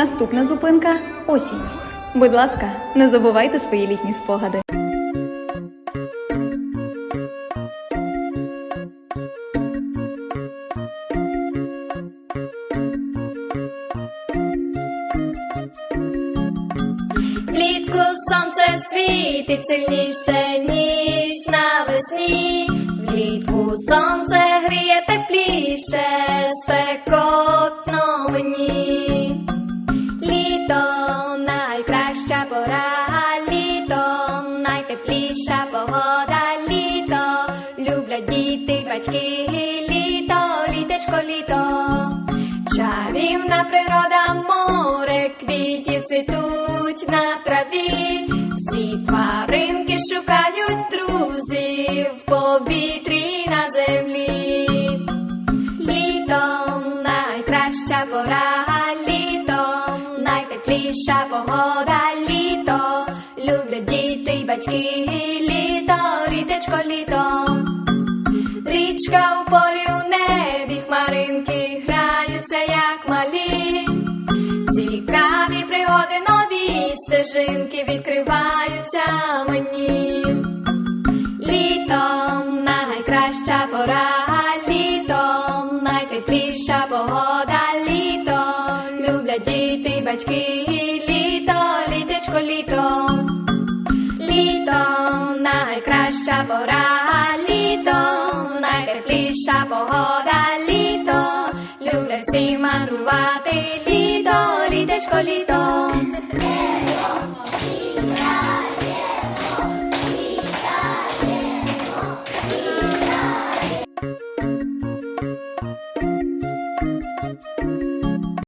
Наступна зупинка осінь. Будь ласка, не забувайте свої літні спогади. Влітку сонце світить сильніше, ніж навесні. Влітку сонце гріє тепліше, спекотно найтепліша погода, літо люблять діти, батьки, літо, літечко, літо. Чарівна природа, море, квітів цвітуть на траві. Всі тваринки шукають друзів в повітрі на землі. Літо найкраща пора, літо найтепліша погода, літо люблять діти й батьки, літо, літечко, літо. Річка у полі у небі, хмаринки граються, як малі. Цікаві пригоди, нові стежинки відкриваються мені. Літо найкраща пора літо, найтепліша погода літо. Люблять діти, батьки, найкраща пора літо, найтепліша погода літо. Люблять всі мандрувати літо, літечко, літо.